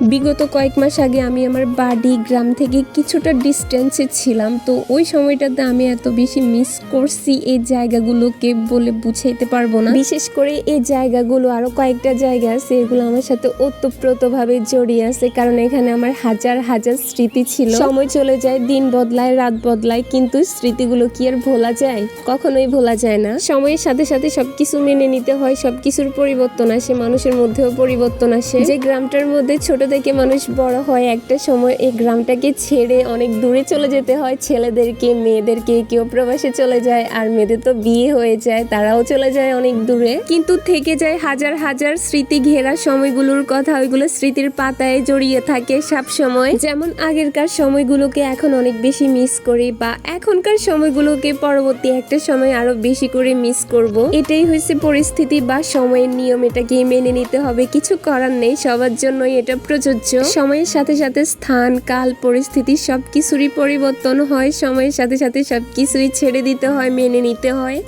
বিগত কয়েক মাস আগে আমি আমার বাড়ি, গ্রাম থেকে কিছুটা ডিস্টেন্সে ছিলাম। তো ওই সময়টাতে আমি এত বেশি মিস করছি এই জায়গাগুলোকে বলে বুঝাইতে পারব না। বিশেষ করে এই জায়গাগুলো, আরও কয়েকটা জায়গা আছে, এগুলো আমার সাথে ওতপ্রোতভাবে জড়িয়ে আছে। কারণ এখানে আমার হাজার হাজার স্মৃতি ছিল। সময় চলে যায়, দিন বদলায়, রাত বদলায়, কিন্তু স্মৃতিগুলো কি আর ভোলা যায়? কখনোই ভোলা যায় না। সময়ের সাথে সাথে সবকিছু মেনে নিতে হয়, সবকিছুর পরিবর্তন আসে, মানুষের মধ্যেও পরিবর্তন আসে। যে গ্রামটার মধ্যে ছোট থেকে মানুষ বড় হয়, একটা সময় এই গ্রামটাকে ছেড়ে অনেক দূরে চলে যেতে হয়। ছেলেদেরকে, মেয়েদেরকে কেউ প্রবাসে চলে যায়, আর মেয়েদের তো বিয়ে হয়ে যায়, তারাও চলে যায় অনেক দূরে। কিন্তু থেকে যায় হাজার হাজার স্মৃতি ঘেরা সময়গুলোর কথা, ওইগুলো স্মৃতির পাতায় জড়িয়ে থাকে সব সময়। যেমন আগেরকার সময়গুলোকে এখন অনেক বেশি মিস করি বা এখনকার সময়গুলোকে পরবর্তী একটা সময় আরও বেশি করে মিস করব। এটাই হয়েছে পরিস্থিতি বা সময়ের নিয়ম এটাকে মেনে নিতে হবে। কিছু করার নেই, সবার জন্যই এটা প্রযোজ্য। সময়ের সাথে সাথে স্থান, কাল, পরিস্থিতি সব কিছুরই পরিবর্তন হয়। সময়ের সাথে সাথে সব কিছুই ছেড়ে দিতে হয়, মেনে নিতে হয়।